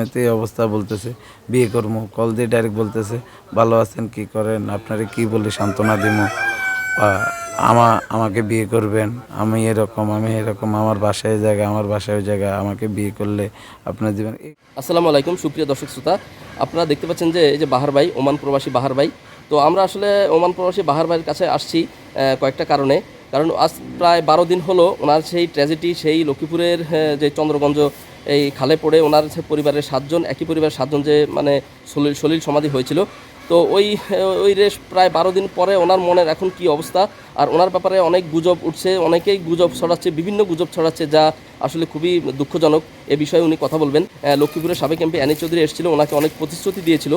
এমনিতেই অবস্থা বলতেছে। বিয়ে করব কল দিয়ে ডাইরেক্ট বলতেছে, ভালো আছেন, কি করেন? আপনারে কি বলে, সান্ত্বনা দিব আমা, আমাকে বিয়ে করবেন, আমি এরকম আমি এরকম, আমার বাসায় জায়গা আমার বাসায় জায়গা আমাকে বিয়ে করলে আপনার জীবন আসসালামু আলাইকুম, সুপ্রিয় দর্শক শ্রোতা। আপনারা দেখতে পাচ্ছেন যে, এই যে বাহার ভাই, ওমান প্রবাসী বাহার ভাই। তো আমরা আসলে ওমান প্রবাসী বাহার ভাইয়ের কাছে আসছি কয়েকটা কারণে। কারণ আজ প্রায় বারো দিন হলো, ওনার সেই ট্র্যাজেডি সেই লক্ষ্মীপুরের যে চন্দ্রগঞ্জ এই খালে পড়ে ওনার পরিবারের সাতজন, একই পরিবারের সাতজন যে মানে সলিল সলিল সমাধি হয়েছিল। তো ওই ওই রেস প্রায় বারো দিন পরে ওনার মনের এখন কি অবস্থা? আর ওনার ব্যাপারে অনেক গুজব উঠছে, অনেকেই গুজব ছড়াচ্ছে, বিভিন্ন গুজব ছড়াচ্ছে যা আসলে খুবই দুঃখজনক। এ বিষয়ে উনি কথা বলবেন। লক্ষ্মীপুরের সাবেক এমপি অ্যানি চৌধুরী এসেছিল, ওনাকে অনেক প্রতিশ্রুতি দিয়েছিল।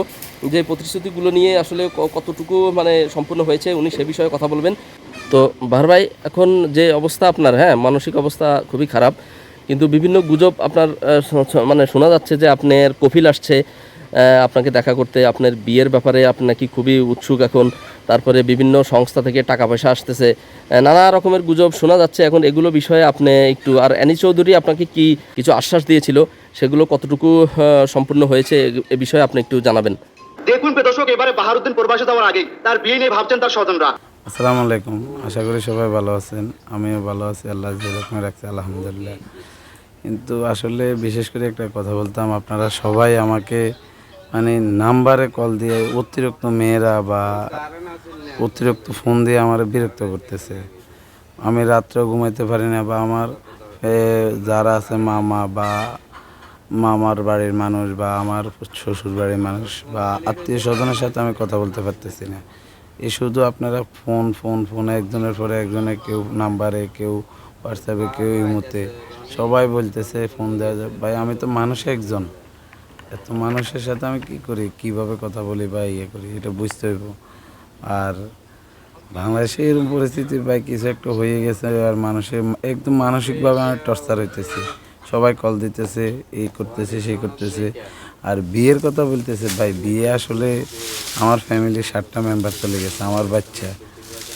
যে প্রতিশ্রুতিগুলো নিয়ে আসলে কতটুকু মানে সম্পূর্ণ হয়েছে, উনি সে বিষয়ে কথা বলবেন। তো বাহার ভাই এখন যে অবস্থা আপনার হ্যাঁ মানসিক অবস্থা খুবই খারাপ। কিন্তু বিভিন্ন গুজব আপনার মানে শোনা যাচ্ছে যে আপনার কফিল আসছে আপনাকে দেখা করতে আপনার বিয়ের ব্যাপারে আপনি নাকি খুবই উৎসুক এখন তারপরে বিভিন্ন সংস্থা থেকে টাকা পয়সা আসতেছে। নানা রকমের গুজব শোনা যাচ্ছে। এখন এগুলো বিষয়ে আপনি একটু আর অ্যানি চৌধুরী আপনাকে কি কিছু আশ্বাস দিয়েছিল? সেগুলো কতটুকু সম্পূর্ণ হয়েছে এ- বিষয়ে আপনি একটু জানাবেন। দেখুন দর্শক এবারে বাহারুদ্দিন প্রবাসী যাওয়ার আগে তার বিয়ে নিয়ে ভাবছেন তার স্বজনরা। আসসালামু আলাইকুম। আশা করি সবাই ভালো আছেন। আমিও ভালো আছি। আল্লাহ যেরকম রাখছে আলহামদুলিল্লাহ। কিন্তু আসলে বিশেষ করে একটা কথা বলতাম, আপনারা সবাই আমাকে মানে নাম্বারে কল দিয়ে অতিরিক্ত মেয়েরা বা অতিরিক্ত ফোন দিয়ে আমার বিরক্ত করতেছে। আমি রাত্রে ঘুমাইতে পারি না বা আমার যারা আছে মামা বা মামার বাড়ির মানুষ বা আমার শ্বশুর বাড়ির মানুষ বা আত্মীয় স্বজনের সাথে আমি কথা বলতে পারতেছি না। এই শুধু আপনারা ফোন ফোন ফোন একজনের পরে একজনে কেউ নাম্বারে কেউ হোয়াটসঅ্যাপে কেউ ইমোতে সবাই বলতেছে, ফোন দেওয়া যায় ভাই, আমি তো মানুষ একজন। এত মানুষের সাথে আমি কি করি? কীভাবে কথা বলি বা ইয়ে করি? এটা বুঝতে হইব। আর বাংলাদেশে এরকম পরিস্থিতি ভাই, কিছু একটা হয়ে গেছে আর মানুষের একদম মানসিকভাবে আমি টর্চার হইতেছি। সবাই কল দিতেছে এই করতেছে সেই করতেছে। আর বিয়ের কথা বলতেছে, ভাই, বিয়ে আসলে আমার ফ্যামিলির ষাটটা মেম্বার চলে গেছে। আমার বাচ্চা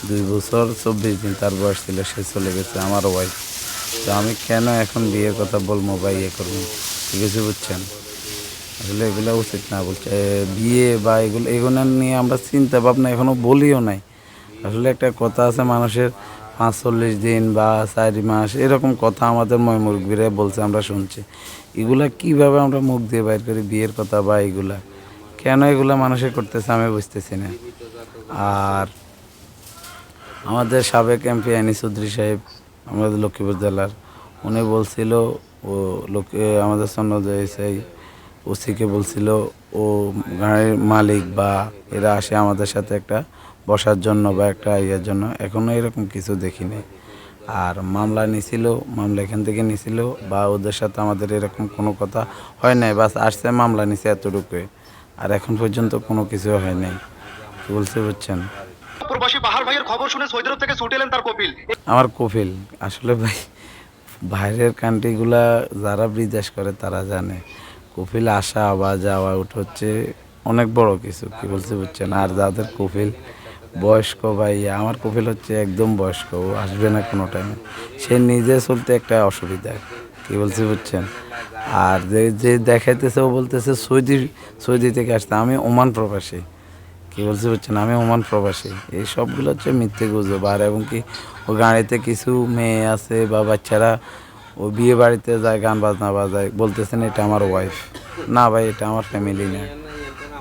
দুই বছর, চব্বিশ দিন তার বয়স ছিল, সে চলে গেছে। আমার ওয়াইফ তো আমি কেন এখন বিয়ের কথা বলব বা ইয়ে করব? ঠিক আছে বুঝছেন? আসলে এগুলো উচিত না বলছে বিয়ে বা এগুলো এগুলো নিয়ে আমরা চিন্তা ভাবনা এখনও বলিও নাই। আসলে একটা কথা আছে মানুষের পাঁচচল্লিশ দিন বা চারি মাস, এরকম কথা আমাদের ময়মুরগিরা বলছে, আমরা শুনছি। এগুলা কীভাবে আমরা মুখ দিয়ে বাইর করি বিয়ের কথা বা এগুলা? কেন এগুলা মানুষে করতেছে আমি বুঝতেছি না। আর আমাদের সাবেক এমপি আনি চৌধুরী সাহেব আমাদের লক্ষ্মীপুর জেলার। উনি বলছিল, ও লোক আমাদের সন্ন সেই ওসিকে বলছিল, ও গাড়ির মালিক বা এরা আসে আমাদের সাথে একটা বসার জন্য বা একটা ইয়ের জন্য। এখনও এরকম কিছু দেখিনি। আর মামলা নিছিল, মামলা এখান থেকে নিছিল বা ওদের সাথে আমাদের এরকম কোনো কথা হয় নাই। বাস আসছে, মামলা নিছে এতটুকুই। আর এখন পর্যন্ত কোনো কিছু হয় নাই। বলছে বুঝছেন? প্রবাসী বাহার ভাইয়ের খবর শুনে থেকে ছুটে এলেন তার কপিল। আমার কপিল, আসলে ভাই, বাইরের কান্ট্রিগুলা যারা বিদেশ করে তারা জানে, কপিল আসা বা যাওয়া, ওটা হচ্ছে অনেক বড় কিছু, কি বলছে বুঝছেন? আর যাদের কপিল বয়স্ক ভাই, আমার কপিল হচ্ছে একদম বয়স্ক, ও আসবে না কোনো টাইমে সে নিজে চলতে একটা অসুবিধা, কি বলছে বুঝছেন? আর যে যে দেখাইতেছে, ও বলতেছে সৌদি সৌদি থেকে আসতে আমি ওমান প্রবাসী। কি বলছে বুঝছেন? আমি ওমান প্রবাসী। এই সবগুলো হচ্ছে মিথ্যে গুজব। আর এবং কি, ও গাড়িতে কিছু মেয়ে আছে বা বাচ্চারা, ও বিয়ে বাড়িতে যায়, গান বাজনা বাজায়। বলতেছেন এটা আমার ওয়াইফ না ভাই, এটা আমার ফ্যামিলি না।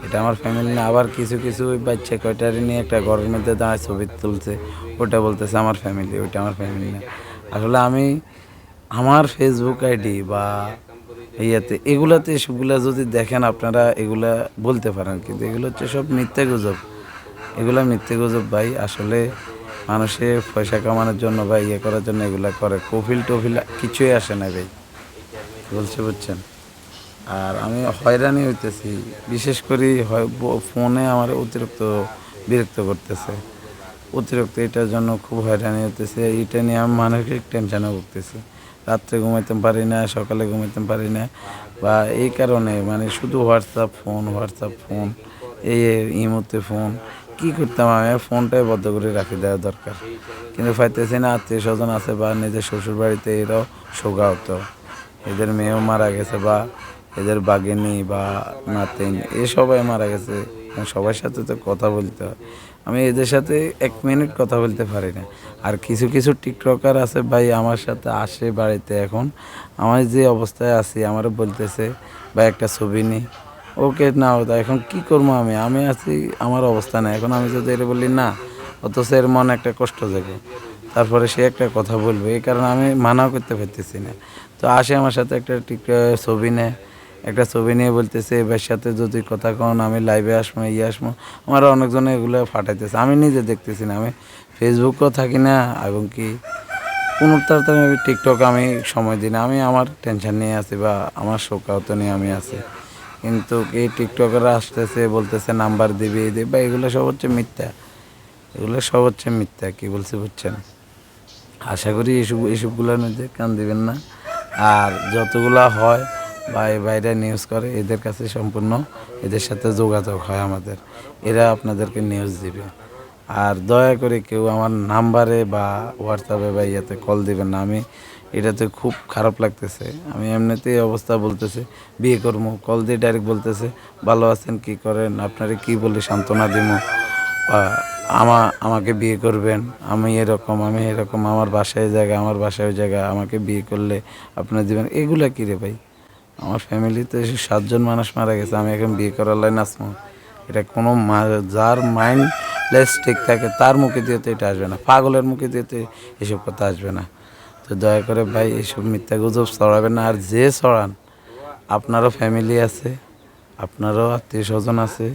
এটা আমার ফ্যামিলি না। আবার কিছু কিছু ওই বাচ্চা কয়টারে নিয়ে একটা ঘরের মধ্যে দাঁড়ায় ছবি তুলছে। ওটা বলতেছে আমার ফ্যামিলি ওইটা আমার ফ্যামিলি না। আসলে আমি, আমার ফেসবুক আইডি বা ইয়াতে। এগুলাতে সবগুলা যদি দেখেন আপনারা, এগুলা বলতে পারেন। কিন্তু এগুলো হচ্ছে সব মিথ্যে গুজব। এগুলা মিথ্যে গুজব ভাই, আসলে মানুষে পয়সা কামানোর জন্য বা ইয়ে করার জন্য এগুলা করে। কফিল টফিল কিছুই আসে না ভাই। বলছে, বুঝছেন? আর আমি হয়রানি হইতেছি। বিশেষ করে ফোনে আমার অতিরিক্ত বিরক্ত করতেছে। অতিরিক্ত এটার জন্য খুব হয়রানি হতেছে এটা নিয়ে আমি মানসিক টেনশনে ভুগতেছি। রাত্রে ঘুমাইতে পারি না, সকালে ঘুমাইতে পারি না। বা এই কারণে মানে শুধু হোয়াটসঅ্যাপ ফোন হোয়াটসঅ্যাপ ফোন এই ইমোতে ফোন কি করতাম আমি? ফোনটাই বদ্ধ করে রাখি দেওয়া দরকার। কিন্তু পাইতেছি না, আত্মীয় স্বজন আছে বা নিজের শ্বশুর বাড়িতে এরাও শোকা হতো এদের মেয়েও মারা গেছে বা এদের বাগিনী বা নাতিন, এ সবাই মারা গেছে। সবার সাথে তো কথা বলতে হয়। আমি এদের সাথে এক মিনিট কথা বলতে পারি না। আর কিছু কিছু টিকটকার আছে ভাই আমার সাথে আসে বাড়িতে এখন। আমার যে অবস্থায় আছি, আমারও বলতেছে, ভাই, একটা ছবি নিই ওকে, না, ওটা এখন কি করব আমি? আমি আছি, আমার অবস্থা নেই। এখন আমি যদি এর বলি, না, অথচ এর মনে একটা কষ্ট যাবে তারপরে সে একটা কথা বলবে, এই কারণে আমি মানাও করতে পারতেছি না। তো আসে আমার সাথে একটা টিকটক ছবি নেয় একটা ছবি নিয়ে বলতেছে, এবার সাথে যদি কথা কন আমি লাইভে আসব ইয়ে আসব। আমার অনেকজনে এগুলো ফাটাইতেছে। আমি নিজে দেখতেছি না, আমি ফেসবুকও থাকি না, এবং কি কোনো তাড়াতাড়ি আমি টিকটক আমি সময় দিই না, আমি আমার টেনশন নিয়ে আছি বা আমার শোকাহত নিয়ে আমি আছি। কিন্তু এই টিকটকাররা আসতেছে, বলতেছে নাম্বার দিবি, এই দিবি এগুলো সব হচ্ছে মিথ্যা। এগুলো সব হচ্ছে মিথ্যা, কী বলছি বুঝছেন? আশা করি এসব এসবগুলোর মধ্যে কান দিবেন না। আর যতগুলা হয় বা এই বাইরে নিউজ করে, এদের কাছে সম্পূর্ণ, এদের সাথে যোগাযোগ হয় আমাদের। এরা আপনাদেরকে নিউজ দিবে। আর দয়া করে কেউ আমার নাম্বারে বা হোয়াটসঅ্যাপে বা ইয়াতে কল দিবেন না। আমি এটাতে খুব খারাপ লাগতেছে। আমি এমনিতেই অবস্থা বলতেছে, বিয়ে করব কল দিয়ে ডাইরেক্ট বলতেছে, ভালো আছেন, কি করেন? আপনারে কি বলে সান্ত্বনা দিব বা আমা, আমাকে বিয়ে করবেন? আমি এরকম আমি এরকম, আমার বাসায় জায়গা, আমার বাসায় জায়গা, আমাকে বিয়ে করলে আপনার দিবেন। এগুলা কি রে ভাই? আমার ফ্যামিলিতে সাতজন মানুষ মারা গেছে, আমি এখন বিয়ে করার লাইন আসব এটা কোনো যার মাইন্ড লেস ঠিক থাকে, তার মুখে দিয়ে তো এটা আসবে না। পাগলের মুখে দিয়ে তো এসব কথা আসবে না। তো দয়া করে ভাই এইসব মিথ্যা গুজব ছড়াবেন না, আর যে ছড়ান, আপনারও ফ্যামিলি আছে, আপনারও আত্মীয় স্বজন আছে,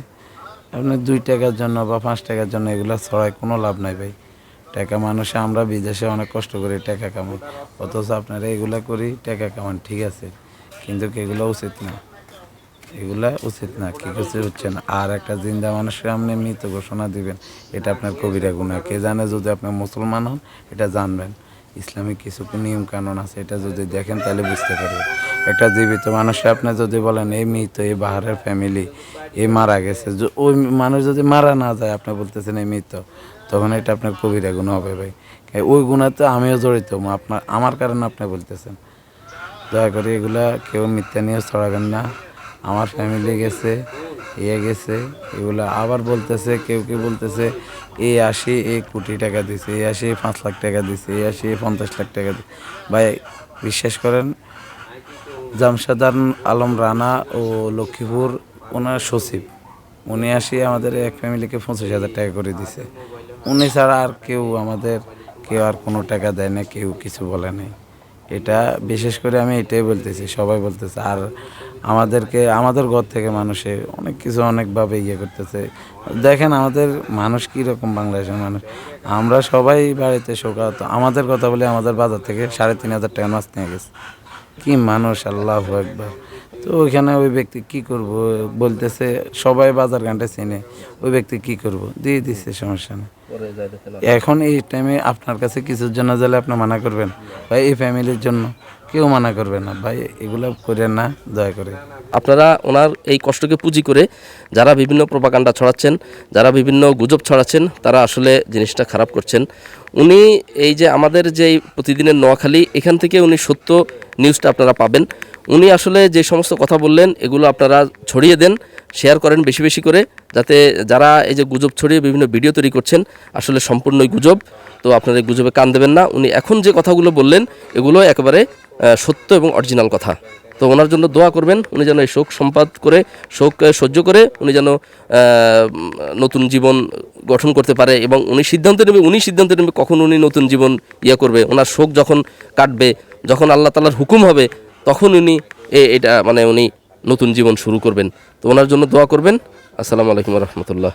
আপনি দুই টাকার জন্য বা পাঁচ টাকার জন্য এগুলো ছড়ায় কোনো লাভ নাই ভাই। টাকা মানুষে, আমরা বিদেশে অনেক কষ্ট করে টাকা কামাই, অথচ আপনারা এগুলো করি টাকা কামান, ঠিক আছে? কিন্তু এগুলো উচিত না? এগুলা উচিত না, কি কিছু হচ্ছে না। আর একটা জিন্দা মানুষের আপনি মৃত ঘোষণা দিবেন, এটা আপনার কবিরা গুণা কে জানে যদি আপনি মুসলমান হন, এটা জানবেন। ইসলামিক কিছু নিয়ম কানুন আছে, এটা যদি দেখেন তাহলে বুঝতে পারবেন। একটা জীবিত মানুষে আপনি যদি বলেন, এই মৃত, এই বাহারের ফ্যামিলি এই মারা গেছে। ওই মানুষ যদি মারা না যায়, আপনি বলতেছেন, এই মৃত, তখন এটা আপনার কবিরা গুণ হবে ভাই। ওই গুণাতে আমিও জড়িত আপনার, আমার কারণে আপনি বলতেছেন। দয়া করে এগুলা কেউ মিথ্যা নিয়ে ছড়াবেন না। আমার ফ্যামিলি গেছে ইয়ে গেছে, এগুলা আবার বলতেছে, কেউ কেউ বলতেছে এই আসি এই কোটি টাকা দিছে এই আসি পাঁচ লাখ টাকা দিছে এই আসি পঞ্চাশ লাখ টাকা দিছে। ভাই, বিশ্বাস করেন জামশাদার আলম রানা ও লক্ষ্মীপুর ওনার সচিব, উনি আসি আমাদের এক ফ্যামিলিকে পঁচিশ হাজার টাকা করে দিছে। উনি ছাড়া আর কেউ আমাদের, কেউ আর কোনো টাকা দেয় না, কেউ কিছু বলে নাই। এটা বিশেষ করে আমি এটাই বলতেছি, সবাই বলতেছে, আর আমাদেরকে, আমাদের ঘর থেকে মানুষে অনেক কিছু অনেকভাবে ইয়ে করতেছে। দেখেন আমাদের মানুষ কীরকম বাংলাদেশের মানুষ। আমরা সবাই বাড়িতে শোকাত আমাদের কথা বলে আমাদের বাজার থেকে সাড়ে তিন হাজার টাকা মাছ নিয়ে গেছে। কী মানুষ, আল্লাহ একবার তো ওইখানে ওই ব্যক্তি কি করব বলতেছে সবাই বাজার ঘাটে চিনে ওই ব্যক্তি কি করব? দিয়ে দিচ্ছে সমস্যা নেই। এখন এই টাইমে আপনার কাছে কিছুর জন্য গেলে আপনি মানা করবেন? ভাই এই ফ্যামিলির জন্য কেউ মানা করবে না। ভাই এগুলো করেন না দয়া করে। আপনারা ওনার এই কষ্টকে পুঁজি করে যারা বিভিন্ন প্রপাকাণ্ডা ছড়াচ্ছেন যারা বিভিন্ন গুজব ছড়াচ্ছেন তারা আসলে জিনিসটা খারাপ করছেন। উনি এই যে আমাদের যে প্রতিদিনের নোয়াখালী, এখান থেকে উনি সত্য নিউজটা আপনারা পাবেন। উনি আসলে যে সমস্ত কথা বললেন, এগুলো আপনারা ছড়িয়ে দেন, শেয়ার করেন বেশি বেশি করে, যাতে যারা এই যে গুজব ছড়িয়ে বিভিন্ন ভিডিও তৈরি করছেন, আসলে সম্পূর্ণই গুজব। তো আপনারা গুজবে কান দেবেন না। উনি এখন যে কথাগুলো বললেন, এগুলো একেবারে সত্য এবং অরিজিনাল কথা। তো ওনার জন্য দোয়া করবেন, উনি যেন এই শোক সম্পাদ করে, শোক সহ্য করে উনি যেন নতুন জীবন গঠন করতে পারে এবং উনি সিদ্ধান্ত নেবে, উনি সিদ্ধান্ত নেবে কখন উনি নতুন জীবন ইয়ে করবে। ওনার শোক যখন কাটবে, যখন আল্লাহ তালার হুকুম হবে, তখন উনি এ- এটা মানে উনি নতুন জীবন শুরু করবেন। তো ওনার জন্য দোয়া করবেন। আসসালামু আলাইকুম রহমতুল্লাহ।